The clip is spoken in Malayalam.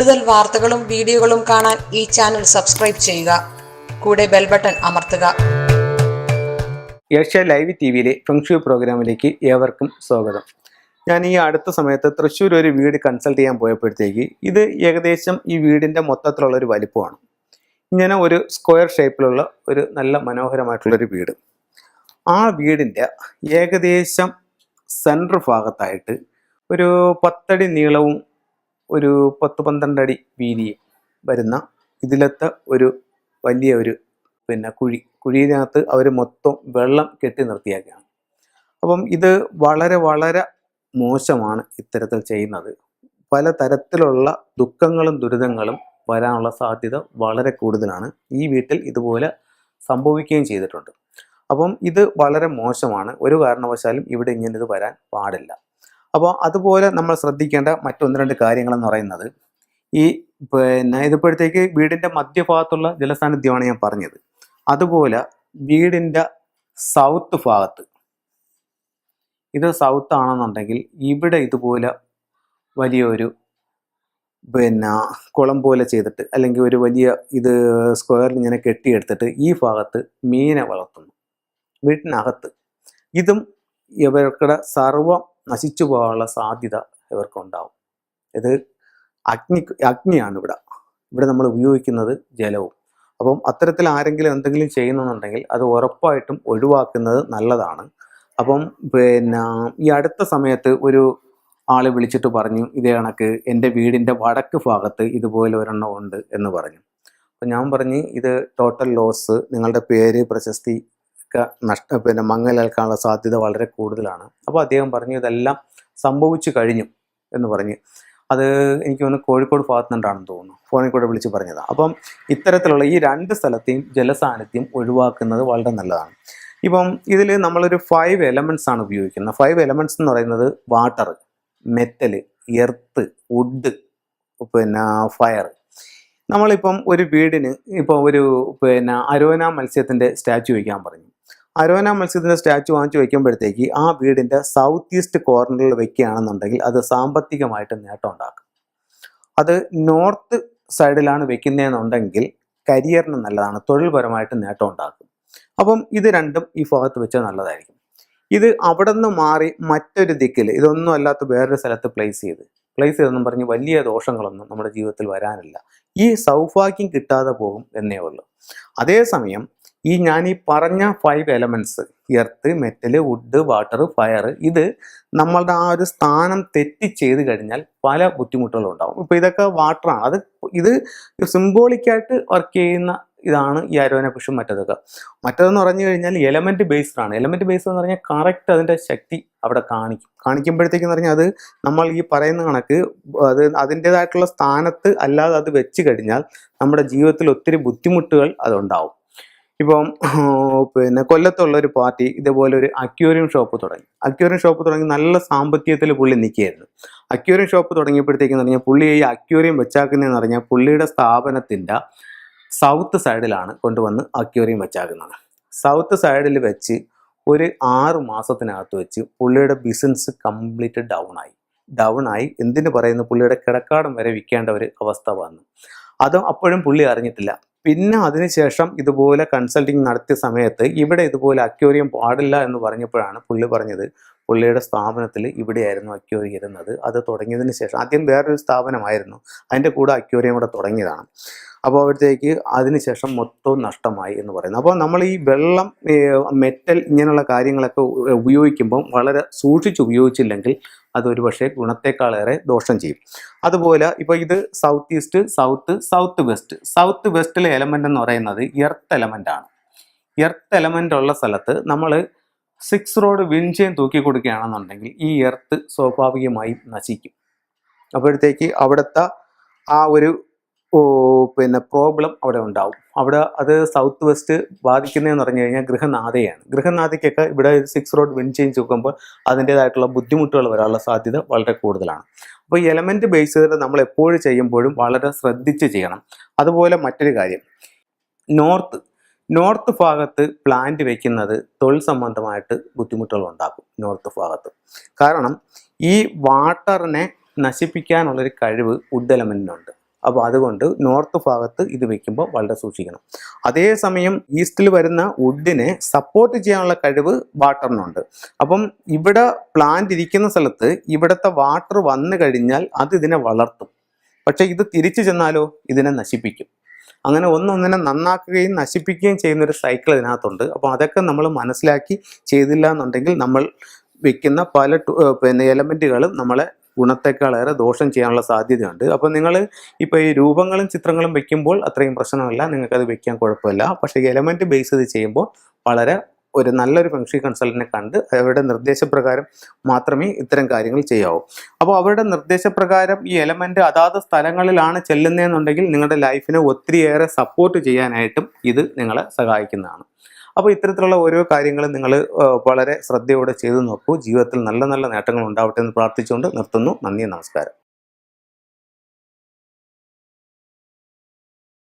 കൂടുതൽ വാർത്തകളും വീഡിയോകളും കാണാൻ ഈ ചാനൽ സബ്സ്ക്രൈബ് ചെയ്യുക. കൂടെ ബെൽ ബട്ടൺ അമർത്തുക. ഏഷ്യ ലൈവ് ടി വിയിലെ ഫെങ്ഷു പ്രോഗ്രാമിലേക്ക് ഏവർക്കും സ്വാഗതം. ഞാൻ ഈ അടുത്ത സമയത്ത് തൃശ്ശൂർ ഒരു വീട് കൺസൾട്ട് ചെയ്യാൻ പോയപ്പോഴത്തേക്ക് ഇത് ഏകദേശം ഈ വീടിന്റെ മൊത്തത്തിലുള്ള ഒരു വലിപ്പമാണ്. ഇങ്ങനെ ഒരു സ്ക്വയർ ഷേപ്പിലുള്ള ഒരു നല്ല മനോഹരമായിട്ടുള്ളൊരു വീട്. ആ വീടിന്റെ ഏകദേശം സെൻട്രൽ ഭാഗത്തായിട്ട് ഒരു പത്തടി നീളവും ഒരു പത്ത് പന്ത്രണ്ട് അടി വീതി വരുന്ന ഇതിലത്തെ ഒരു വലിയ ഒരു പിന്നെ കുഴി. കുഴിയിനകത്ത് അവർ മൊത്തം വെള്ളം കെട്ടി നിർത്തിയാക്കുകയാണ് അപ്പം ഇത് വളരെ വളരെ മോശമാണ് ഇത്തരത്തിൽ ചെയ്യുന്നത്. പല തരത്തിലുള്ള ദുഃഖങ്ങളും ദുരിതങ്ങളും വരാനുള്ള സാധ്യത വളരെ കൂടുതലാണ്. ഈ വീട്ടിൽ ഇതുപോലെ സംഭവിക്കുകയും ചെയ്തിട്ടുണ്ട്. അപ്പം ഇത് വളരെ മോശമാണ്. ഒരു കാരണവശാലും ഇവിടെ ഇങ്ങനെ ഇത് വരാൻ പാടില്ല. അപ്പോൾ അതുപോലെ നമ്മൾ ശ്രദ്ധിക്കേണ്ട മറ്റൊന്ന് രണ്ട് കാര്യങ്ങളെന്ന് പറയുന്നത് ഈ പിന്നെ ഇതിപ്പോഴത്തേക്ക് വീടിന്റെ മധ്യഭാഗത്തുള്ള ജലസാന്നിധ്യമാണ് ഞാൻ പറഞ്ഞത്. അതുപോലെ വീടിന്റെ സൗത്ത് ഭാഗത്ത്. ഇത് സൗത്ത് ആണെന്നുണ്ടെങ്കിൽ ഇവിടെ ഇതുപോലെ വലിയൊരു പിന്നെ കുളം പോലെ ചെയ്തിട്ട് അല്ലെങ്കിൽ ഒരു വലിയ ഇത് സ്ക്വയറിൽ ഇങ്ങനെ കെട്ടിയെടുത്തിട്ട് ഈ ഭാഗത്ത് മീനെ വളർത്തുന്നു. വീട്ടിനകത്ത്. ഇതും ഇവർക്കുടെ സർവം നശിച്ചു പോകാനുള്ള സാധ്യത ഇവർക്കുണ്ടാവും. ഇത് അഗ്നി അഗ്നിയാണ് ഇവിടെ. ഇവിടെ നമ്മൾ ഉപയോഗിക്കുന്നത് ജലവും. അപ്പം അത്തരത്തിൽ ആരെങ്കിലും എന്തെങ്കിലും ചെയ്യുന്നുണ്ടെങ്കിൽ അത് ഉറപ്പായിട്ടും ഒഴിവാക്കുന്നത് നല്ലതാണ്. അപ്പം പിന്നെ ഈ അടുത്ത സമയത്ത് ഒരു ആൾ വിളിച്ചിട്ട് പറഞ്ഞു ഇതേ കണക്ക് എന്റെ വീടിന്റെ വടക്ക് ഭാഗത്ത് ഇതുപോലെ ഒരെണ്ണം ഉണ്ട് എന്ന് പറഞ്ഞു. അപ്പം ഞാൻ പറഞ്ഞു ഇത് ടോട്ടൽ ലോസ് നിങ്ങളുടെ പേര് പ്രശസ്തി ഒക്കെ നഷ്ട പിന്നെ മങ്ങലേൽക്കാനുള്ള സാധ്യത വളരെ കൂടുതലാണ്. അപ്പോൾ അദ്ദേഹം പറഞ്ഞു ഇതെല്ലാം സംഭവിച്ചു കഴിഞ്ഞു എന്ന് പറഞ്ഞ്. അത് എനിക്ക് തോന്നുന്നു കോഴിക്കോട് ഭാഗത്തു നിന്നുണ്ടാണെന്ന് തോന്നുന്നു. ഫോണിൽ കൂടെ വിളിച്ച് പറഞ്ഞതാണ് അപ്പം ഇത്തരത്തിലുള്ള ഈ രണ്ട് സ്ഥലത്തെയും ജലസാന്നിധ്യം ഒഴിവാക്കുന്നത് വളരെ നല്ലതാണ്. ഇപ്പം ഇതിൽ നമ്മളൊരു ഫൈവ് എലമെന്റ്സ് ആണ് ഉപയോഗിക്കുന്നത്. ഫൈവ് എലമെന്റ്സ് എന്ന് പറയുന്നത് വാട്ടർ മെറ്റൽ എർത്ത് വുഡ് പിന്നെ ഫയർ നമ്മളിപ്പം ഒരു വീടിന് ഇപ്പോൾ ഒരു പിന്നെ അരോന മത്സ്യത്തിന്റെ സ്റ്റാച്ചു വയ്ക്കാൻ പറഞ്ഞു. അരോന മത്സ്യത്തിന്റെ സ്റ്റാച്ചു വാങ്ങിച്ചു വയ്ക്കുമ്പോഴത്തേക്ക് ആ വീടിന്റെ സൗത്ത് ഈസ്റ്റ് കോർണറിൽ വെക്കുകയാണെന്നുണ്ടെങ്കിൽ അത് സാമ്പത്തികമായിട്ട് നേട്ടം ഉണ്ടാക്കും അത് നോർത്ത് സൈഡിലാണ് വെക്കുന്നതെന്നുണ്ടെങ്കിൽ കരിയറിന് നല്ലതാണ് തൊഴിൽപരമായിട്ട് നേട്ടം ഉണ്ടാക്കും അപ്പം ഇത് രണ്ടും ഈ ഭാഗത്ത് വെച്ചാൽ നല്ലതായിരിക്കും. ഇത് അവിടെ നിന്ന് മാറി മറ്റൊരു ദിക്കിൽ ഇതൊന്നും അല്ലാത്ത വേറൊരു സ്ഥലത്ത് പ്ലേസ് ചെയ്ത് പ്ലേസ് ചെയ്തെന്നും പറഞ്ഞ് വലിയ ദോഷങ്ങളൊന്നും നമ്മുടെ ജീവിതത്തിൽ വരാനില്ല. ഈ സൗഭാഗ്യം കിട്ടാതെ പോകും എന്നേ ഉള്ളൂ. അതേസമയം ഈ ഞാൻ ഈ പറഞ്ഞ five elements earth metal wood water fire ഇത് നമ്മളുടെ ആ ഒരു സ്ഥാനം തെറ്റി ചെയ്ത് കഴിഞ്ഞാൽ പല ബുദ്ധിമുട്ടുകളും ഉണ്ടാവും. ഇപ്പോൾ ഇതൊക്കെ വാട്ടറാണ് അത് ഇത് സിംബോളിക്കായിട്ട് വർക്ക് ചെയ്യുന്ന ഇതാണ് ഈ അരോനെ പുഷും മറ്റതൊക്കെ. മറ്റതെന്ന് പറഞ്ഞു കഴിഞ്ഞാൽ എലമെന്റ് ബേസ്ഡ് ആണ്. എലമെന്റ് ബേസ്ഡ് എന്ന് പറഞ്ഞാൽ കറക്റ്റ് അതിന്റെ ശക്തി അവിടെ കാണിക്കും. കാണിക്കുമ്പോഴത്തേക്കെന്ന് പറഞ്ഞാൽ അത് നമ്മൾ ഈ പറയുന്ന കണക്ക് അത് അതിന്റെതായിട്ടുള്ള സ്ഥാനത്ത് അല്ലാതെ അത് വെച്ച് കഴിഞ്ഞാൽ നമ്മുടെ ജീവിതത്തിൽ ഒത്തിരി ബുദ്ധിമുട്ടുകൾ അതുണ്ടാവും. ഇപ്പം പിന്നെ കൊല്ലത്തുള്ള ഒരു പാർട്ടി ഇതേപോലെ ഒരു അക്യൂറിയം ഷോപ്പ് തുടങ്ങി. അക്യൂറിയം ഷോപ്പ് തുടങ്ങി നല്ല സാമ്പത്തികത്തിൽ പുള്ളി നിൽക്കുകയായിരുന്നു. അക്യൂറിയം ഷോപ്പ് തുടങ്ങിയപ്പോഴത്തേക്കെന്ന് പറഞ്ഞാൽ പുള്ളി ഈ അക്യൂറിയം വെച്ചാക്കുന്നതെന്ന് പറഞ്ഞാൽ പുള്ളിയുടെ സ്ഥാപനത്തിന്റെ സൗത്ത് സൈഡിലാണ് കൊണ്ടുവന്ന് അക്യൂറിയം വെച്ചാക്കുന്നത്. സൗത്ത് സൈഡിൽ വെച്ച് ഒരു ആറ് മാസത്തിനകത്ത് വെച്ച് പുള്ളിയുടെ ബിസിനസ് കംപ്ലീറ്റ് ഡൗൺ ആയി. ഡൗൺ ആയി. എന്തിനു പറയുന്നു? പുള്ളിയുടെ കിടക്കാടം വരെ വിൽക്കേണ്ട ഒരു അവസ്ഥ വന്നു. അതും അപ്പോഴും പുള്ളി അറിഞ്ഞിട്ടില്ല. പിന്നെ അതിനുശേഷം ഇതുപോലെ കൺസൾട്ടിങ് നടത്തിയ സമയത്ത് ഇവിടെ ഇതുപോലെ അക്യൂറിയം പാടില്ല എന്ന് പറഞ്ഞപ്പോഴാണ് പുള്ളി പറഞ്ഞത് പുള്ളിയുടെ സ്ഥാപനത്തിൽ ഇവിടെയായിരുന്നു അക്യൂറി ഇരുന്നത്. അത് തുടങ്ങിയതിന് ശേഷം ആദ്യം വേറൊരു സ്ഥാപനമായിരുന്നു. അതിന്റെ കൂടെ അക്യൂറിയം കൂടെ തുടങ്ങിയതാണ്. അപ്പോൾ അവിടത്തേക്ക് അതിനുശേഷം മൊത്തം നഷ്ടമായി എന്ന് പറയുന്നത് അപ്പോൾ നമ്മൾ ഈ വെള്ളം മെറ്റൽ ഇങ്ങനെയുള്ള കാര്യങ്ങളൊക്കെ ഉപയോഗിക്കുമ്പം വളരെ സൂക്ഷിച്ച് ഉപയോഗിച്ചില്ലെങ്കിൽ അതൊരു പക്ഷേ ഗുണത്തെക്കാളേറെ ദോഷം ചെയ്യും. അതുപോലെ ഇപ്പോൾ ഇത് south east south south west south വെസ്റ്റിലെ element എന്ന് പറയുന്നത് എർത്ത് എലമെന്റ് ആണ്. എർത്ത് എലമെന്റ് ഉള്ള സ്ഥലത്ത് നമ്മൾ സിക്സ് റോഡ് വിൻചെയിൻ തൂക്കി കൊടുക്കുകയാണെന്നുണ്ടെങ്കിൽ ഈ എർത്ത് സ്വാഭാവികമായും നശിക്കും. അപ്പോഴത്തേക്ക് അവിടുത്തെ ആ ഒരു പിന്നെ പ്രോബ്ലം അവിടെ ഉണ്ടാവും. അവിടെ അത് സൗത്ത് വെസ്റ്റ് ബാധിക്കുന്നതെന്ന് പറഞ്ഞു കഴിഞ്ഞാൽ ഗൃഹനാഥയാണ്. ഗൃഹനാഥയ്ക്കൊക്കെ ഇവിടെ സിക്സ് റോഡ് വിൻ ചേഞ്ച് നോക്കുമ്പോൾ അതിന്റേതായിട്ടുള്ള ബുദ്ധിമുട്ടുകൾ വരാനുള്ള സാധ്യത വളരെ കൂടുതലാണ്. അപ്പോൾ എലമെന്റ് ബേസ് ചെയ്തിട്ട് നമ്മൾ എപ്പോഴും ചെയ്യുമ്പോഴും വളരെ ശ്രദ്ധിച്ച് ചെയ്യണം. അതുപോലെ മറ്റൊരു കാര്യം. നോർത്ത് നോർത്ത് ഭാഗത്ത് പ്ലാന്റ് വെക്കുന്നത് തൊഴിൽ സംബന്ധമായിട്ട് ബുദ്ധിമുട്ടുകൾ ഉണ്ടാക്കും നോർത്ത് ഭാഗത്ത്. കാരണം ഈ വാട്ടറിനെ നശിപ്പിക്കാനുള്ളൊരു കഴിവ് എലമെന്റിനുണ്ട് അപ്പോൾ അതുകൊണ്ട് നോർത്ത് ഭാഗത്ത് ഇത് വെക്കുമ്പോൾ വളരെ സൂക്ഷിക്കണം. അതേസമയം ഈസ്റ്റിൽ വരുന്ന വുഡിനെ സപ്പോർട്ട് ചെയ്യാനുള്ള കഴിവ് വാട്ടറിനുണ്ട് അപ്പം ഇവിടെ പ്ലാന്റ് ഇരിക്കുന്ന സ്ഥലത്ത് ഇവിടുത്തെ വാട്ടർ വന്നു കഴിഞ്ഞാൽ അത് ഇതിനെ വളർത്തും. പക്ഷേ ഇത് തിരിച്ചു ചെന്നാലോ? ഇതിനെ നശിപ്പിക്കും. അങ്ങനെ ഒന്നൊന്നിനെ നന്നാക്കുകയും നശിപ്പിക്കുകയും ചെയ്യുന്ന ഒരു സൈക്കിൾ ഇതിനകത്തുണ്ട്. അപ്പോൾ അതൊക്കെ നമ്മൾ മനസ്സിലാക്കി ചെയ്തില്ല എന്നുണ്ടെങ്കിൽ നമ്മൾ വെക്കുന്ന പല പിന്നെ എലമെന്റുകളും നമ്മളെ ഗുണത്തെക്കാളേറെ ദോഷം ചെയ്യാനുള്ള സാധ്യതയുണ്ട്. അപ്പോൾ നിങ്ങൾ ഇപ്പോൾ ഈ രൂപങ്ങളും ചിത്രങ്ങളും വെക്കുമ്പോൾ അത്രയും പ്രശ്നമില്ല. നിങ്ങൾക്കത് വെക്കാൻ കുഴപ്പമില്ല. പക്ഷേ എലമെന്റ് ബേസ് ചെയ്ത് ചെയ്യുമ്പോൾ വളരെ ഒരു നല്ലൊരു ഫംഗ്ഷി കൺസൾട്ടിനെ കണ്ട് അവരുടെ നിർദ്ദേശപ്രകാരം മാത്രമേ ഇത്തരം കാര്യങ്ങൾ ചെയ്യാവൂ. അപ്പോൾ അവരുടെ നിർദ്ദേശപ്രകാരം ഈ എലമെന്റ് അതാത് സ്ഥലങ്ങളിലാണ് ചെല്ലുന്നതെന്നുണ്ടെങ്കിൽ നിങ്ങളുടെ ലൈഫിനെ ഒത്തിരിയേറെ സപ്പോർട്ട് ചെയ്യാനായിട്ടും ഇത് നിങ്ങളെ സഹായിക്കുന്നതാണ്. അപ്പോൾ ഇത്തരത്തിലുള്ള ഓരോ കാര്യങ്ങളും നിങ്ങൾ വളരെ ശ്രദ്ധയോടെ ചെയ്തു നോക്കൂ. ജീവിതത്തിൽ നല്ല നല്ല നേട്ടങ്ങൾ ഉണ്ടാവട്ടെ എന്ന് പ്രാർത്ഥിച്ചുകൊണ്ട് നിർത്തുന്നു. നന്ദി നമസ്കാരം.